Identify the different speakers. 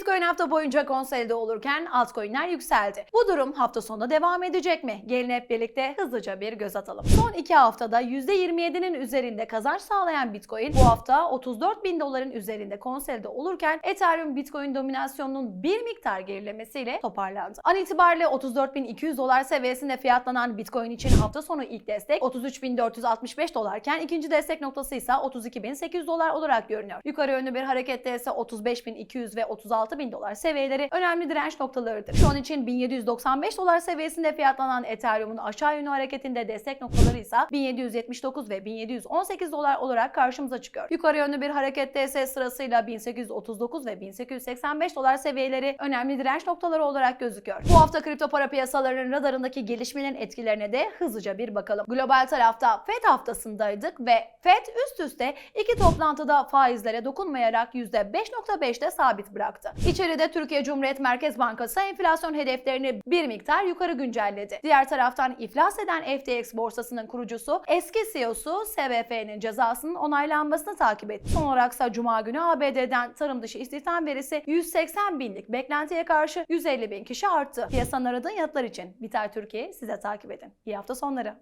Speaker 1: Bitcoin hafta boyunca konsolide olurken altcoin'ler yükseldi. Bu durum hafta sonunda devam edecek mi? Gelin hep birlikte hızlıca bir göz atalım. Son iki haftada %27'nin üzerinde kazanç sağlayan Bitcoin bu hafta 34 bin doların üzerinde konsolide olurken Ethereum Bitcoin dominasyonunun bir miktar gerilemesiyle toparlandı. An itibariyle 34.200 dolar seviyesinde fiyatlanan Bitcoin için hafta sonu ilk destek 33.465 dolarken ikinci destek noktası ise 32.800 dolar olarak görünüyor. Yukarı yönlü bir harekette ise 35.200 ve 36.000 dolar seviyeleri önemli direnç noktalarıdır. Şu an için 1795 dolar seviyesinde fiyatlanan Ethereum'un aşağı yönlü hareketinde destek noktaları ise 1779 ve 1718 dolar olarak karşımıza çıkıyor. Yukarı yönlü bir harekette ise sırasıyla 1839 ve 1885 dolar seviyeleri önemli direnç noktaları olarak gözüküyor. Bu hafta kripto para piyasalarının radarındaki gelişmelerin etkilerine de hızlıca bir bakalım. Global tarafta FED haftasındaydık ve FED üst üste iki toplantıda faizlere dokunmayarak %5.5'te sabit bıraktı. İçeride Türkiye Cumhuriyet Merkez Bankası enflasyon hedeflerini bir miktar yukarı güncelledi. Diğer taraftan iflas eden FTX borsasının kurucusu eski CEO'su SBF'nin cezasının onaylanmasını takip etti. Son olaraksa Cuma günü ABD'den tarım dışı istihdam verisi 180 binlik beklentiye karşı 150 bin kişi arttı. Piyasanın aradığı yanıtlar için Biter Türkiye size takip edin. İyi hafta sonları.